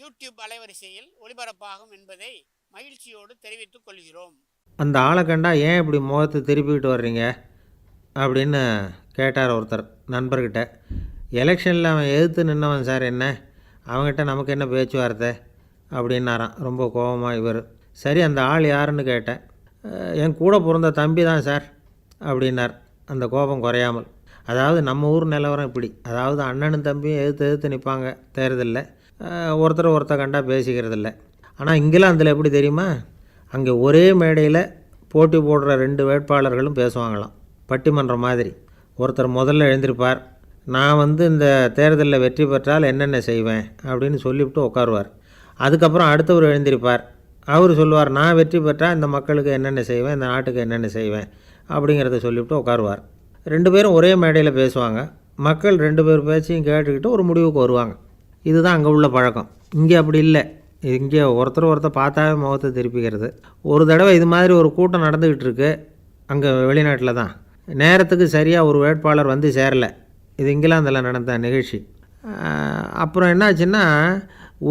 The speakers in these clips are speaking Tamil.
யூடியூப் அலைவரிசையில் ஒளிபரப்பாகும் என்பதை மகிழ்ச்சியோடு தெரிவித்துக் கொள்கிறோம். அந்த ஆளை கண்டா ஏன் இப்படி முகத்தை திருப்பிக்கிட்டு வர்றீங்க? அப்படின்னு கேட்டார் ஒருத்தர் நண்பர்கிட்ட. எலெக்ஷனில் அவன் எதிர்த்து நின்னவன் சார் என்ன? அவங்ககிட்ட நமக்கு என்ன பேச்சுவார்த்தை? அப்படின்னாரான் ரொம்ப கோபமாக இவர். சரி அந்த ஆள் யாருன்னு கேட்டேன். என் கூட பிறந்த தம்பி தான் சார் அப்படின்னார். அந்த கோபம் குறையாமல். அதாவது நம்ம ஊர் நிலவரம் இப்படி. அதாவது அண்ணனும் தம்பியும் எதிர்த்து எதிர்த்து நிற்பாங்க தேர்தலில். ஒருத்தர் ஒருத்தர் கண்டா பேசிக்கிறதில்ல. ஆனால் இங்கிலாந்தில் எப்படி தெரியுமா? அங்கே ஒரே மேடையில் போட்டி போடுற ரெண்டு வேட்பாளர்களும் பேசுவாங்களாம். பட்டிமன்றம் மாதிரி. ஒருத்தர் முதல்ல எழுந்திருப்பார். நான் வந்து இந்த தேர்தலில் வெற்றி பெற்றால் என்னென்ன செய்வேன்? அப்படின்னு சொல்லிவிட்டு உட்காருவார். அதுக்கப்புறம் அடுத்தவர் எழுந்திருப்பார். அவர் சொல்லுவார் நான் வெற்றி பெற்றால் இந்த மக்களுக்கு என்னென்ன செய்வேன்? இந்த நாட்டுக்கு என்னென்ன செய்வேன்? அப்படிங்கிறத சொல்லிவிட்டு உட்காருவார். ரெண்டு பேரும் ஒரே மேடையில் பேசுவாங்க. மக்கள் ரெண்டு பேர் பேச்சையும் கேட்டுக்கிட்டு ஒரு முடிவுக்கு வருவாங்க. இதுதான் அங்கே உள்ள பழக்கம். இங்கே அப்படி இல்லை. இங்கே ஒருத்தர் ஒருத்தர் பார்த்தாவே முகத்தை திருப்பிக்கிறது. ஒரு தடவை இது மாதிரி ஒரு கூட்டம் நடந்துக்கிட்டு இருக்கு. அங்கே வெளிநாட்டில் தான். நேரத்துக்கு சரியாக ஒரு வேட்பாளர் வந்து சேரலை. இது இங்கிலாந்தில் நடந்த நிகழ்ச்சி. அப்புறம் என்னாச்சுன்னா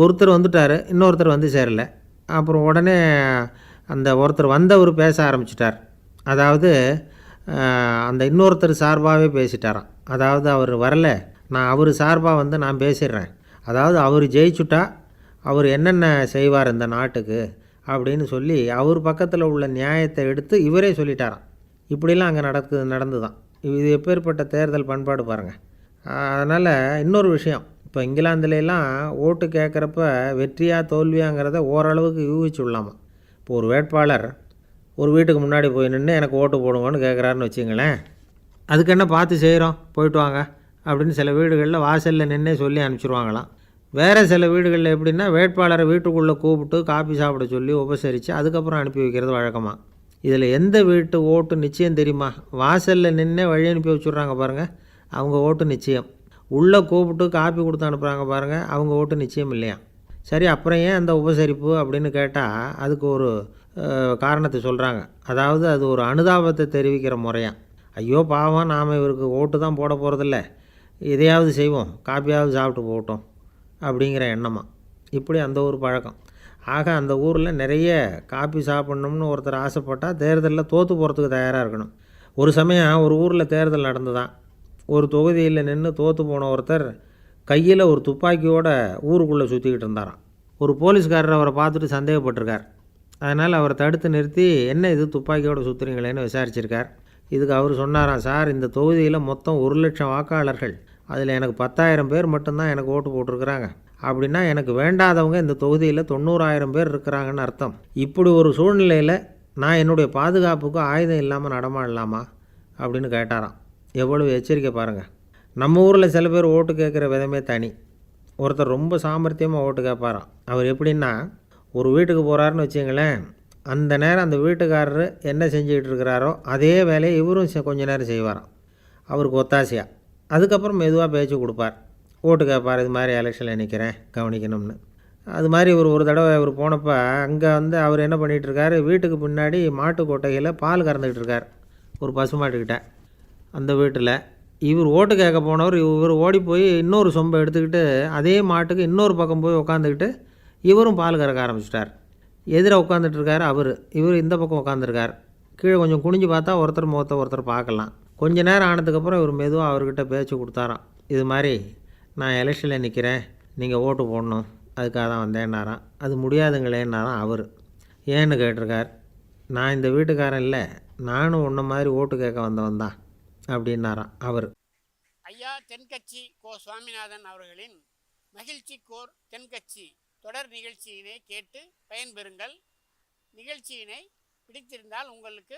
ஒருத்தர் வந்துட்டார் இன்னொருத்தர் வந்து சேரலை. அப்புறம் உடனே அந்த ஒருத்தர் வந்தவர் பேச ஆரம்பிச்சிட்டார். அதாவது அந்த இன்னொருத்தர் சார்பாகவே பேசிட்டாராம். அதாவது அவர் வரல. நான் அவர் சார்பாக வந்து நான் பேசிடுறேன். அதாவது அவர் ஜெயிச்சுட்டா அவர் என்னென்ன செய்வார் இந்த நாட்டுக்கு அப்படின்னு சொல்லி அவர் பக்கத்தில் உள்ள நியாயத்தை எடுத்து இவரே சொல்லிட்டாராம். இப்படிலாம் அங்கே நடக்குது நடந்து தான் இது எப்பேற்பட்ட தேர்தல் பண்பாடு பாருங்கள் அதனால் இன்னொரு விஷயம். இப்போ இங்கிலாந்துலலாம் ஓட்டு கேட்குறப்ப வெற்றியா தோல்வியாங்கிறத ஓரளவுக்கு யூகிச்சு விடலாமா? இப்போ ஒரு வேட்பாளர் ஒரு வீட்டுக்கு முன்னாடி போய் நின்று எனக்கு ஓட்டு போடுங்கன்னு கேட்குறாருன்னு வச்சுங்களேன். அதுக்கு என்ன பார்த்து செய்கிறோம் போயிட்டு வாங்க. அப்படின்னு சில வீடுகளில் வாசலில் நின்றே சொல்லி அனுப்பிச்சிருவாங்களாம். வேறு சில வீடுகளில் எப்படின்னா வேட்பாளரை வீட்டுக்குள்ளே கூப்பிட்டு காப்பி சாப்பிட சொல்லி உபசரித்து அதுக்கப்புறம் அனுப்பி வைக்கிறது வழக்கமாக இதில் எந்த வீட்டு ஓட்டு நிச்சயம் தெரியுமா? வாசலில் நின்று வழி அனுப்பி வச்சுட்றாங்க பாருங்கள் அவங்க ஓட்டு நிச்சயம். உள்ளே கூப்பிட்டு காப்பி கொடுத்து அனுப்புகிறாங்க பாருங்கள் அவங்க ஓட்டு நிச்சயம் இல்லையா? சரி அப்புறம் ஏன் அந்த உபசரிப்பு அப்படின்னு கேட்டால் அதுக்கு ஒரு காரணத்தை சொல்கிறாங்க அதாவது அது ஒரு அனுதாபத்தை தெரிவிக்கிற முறையாக ஐயோ பாவம் நாம் இவருக்கு ஓட்டு தான் போட போகிறதில்ல எதையாவது செய்வோம் காப்பியாவது சாப்பிட்டு போட்டோம் அப்படிங்கிற எண்ணமாக இப்படி அந்த ஊர் பழக்கம். ஆக அந்த ஊரில் நிறைய காப்பி சாப்பிட்ணும்னு ஒருத்தர் ஆசைப்பட்டால் தேர்தலில் தோற்று போகிறதுக்கு தயாராக இருக்கணும். ஒரு சமயம் ஒரு ஊரில் தேர்தல் நடந்துதான் ஒரு தொகுதியில் நின்று தோற்று போன ஒருத்தர் கையில் ஒரு துப்பாக்கியோட ஊருக்குள்ளே சுற்றிக்கிட்டு இருந்தாராம். ஒரு போலீஸ்காரர் அவரை பார்த்துட்டு சந்தேகப்பட்டிருக்கார். அதனால் அவரை தடுத்து நிறுத்தி என்ன இது? துப்பாக்கியோட சுற்றுறீங்களேன்னு விசாரிச்சிருக்கார். இதுக்கு அவர் சொன்னாராம் சார் இந்த தொகுதியில் மொத்தம் ஒரு லட்சம் வாக்காளர்கள் அதில் எனக்கு பத்தாயிரம் பேர் மட்டும்தான் எனக்கு ஓட்டு போட்டிருக்கிறாங்க. அப்படின்னா எனக்கு வேண்டாதவங்க இந்த தொகுதியில் தொண்ணூறாயிரம் பேர் இருக்கிறாங்கன்னு அர்த்தம். இப்படி ஒரு சூழ்நிலையில் நான் என்னுடைய பாதுகாப்புக்கு ஆயுதம் இல்லாமல் நடமாடலாமா? அப்படின்னு கேட்டாராம். எவ்வளவு எச்சரிக்கை பாருங்கள் நம்ம ஊரில் சில பேர் ஓட்டு கேட்குற விதமே தனி. ஒருத்தர் ரொம்ப சாமர்த்தியமாக ஓட்டு கேட்பாராம். அவர் எப்படின்னா ஒரு வீட்டுக்கு போகிறாருன்னு வச்சுங்களேன் அந்த நேரம் அந்த வீட்டுக்காரர் என்ன செஞ்சுக்கிட்டு இருக்கிறாரோ அதே வேலையை இவரும் செ- கொஞ்ச நேரம் செய்வாராம். அவருக்கு ஒத்தாசையாக அதுக்கப்புறம் மெதுவாக பேச்சு கொடுப்பார். ஓட்டு கேட்பார் இது மாதிரி எலெக்ஷனில் நிற்கிறேன் கவனிக்கணும்னு. அது மாதிரி இவர் ஒரு தடவை இவர் போனப்போ அங்கே வந்து அவர் என்ன பண்ணிகிட்டு இருக்காரு வீட்டுக்கு பின்னாடி மாட்டு கொட்டையில் பால் கறந்துக்கிட்டு இருக்கார். ஒரு பசுமாட்டுக்கிட்ட அந்த வீட்டில் இவர் ஓட்டு கேட்க போனவர் இவர் ஓடி போய் இன்னொரு சொம்பை எடுத்துக்கிட்டு அதே மாட்டுக்கு இன்னொரு பக்கம் போய் உக்காந்துக்கிட்டு இவரும் பால் கறக்க ஆரம்பிச்சிட்டார். எதிராக உட்காந்துட்ருக்காரு அவர். இவர் இந்த பக்கம் உட்காந்துருக்கார் கீழே கொஞ்சம் குனிஞ்சு பார்த்தா ஒருத்தர் முகத்தை ஒருத்தர் பார்க்கலாம். கொஞ்ச நேரம் ஆனதுக்கப்புறம் இவர் மெதுவாக அவர்கிட்ட பேச்சு கொடுத்தாராம். இது மாதிரி நான் எலெக்ஷனில் நிற்கிறேன் நீங்கள் ஓட்டு போடணும். அதுக்காக தான் வந்தேன்னாராம். அது முடியாதுங்களேன்னாராம் அவர். ஏன்னு கேட்டிருக்கார். நான் இந்த வீட்டுக்காரன் இல்லை. நானும் உன்ன மாதிரி ஓட்டு கேட்க வந்தவன் தான். அப்படின்னாராம் அவர். ஐயா தென்கட்சி கோ சுவாமிநாதன் அவர்களின் மகிழ்ச்சி கோர் தென்கட்சி தொடர் நிகழ்ச்சியினை கேட்டு பயன்பெறுங்கள். நிகழ்ச்சியினை பிடித்திருந்தால் உங்களுக்கு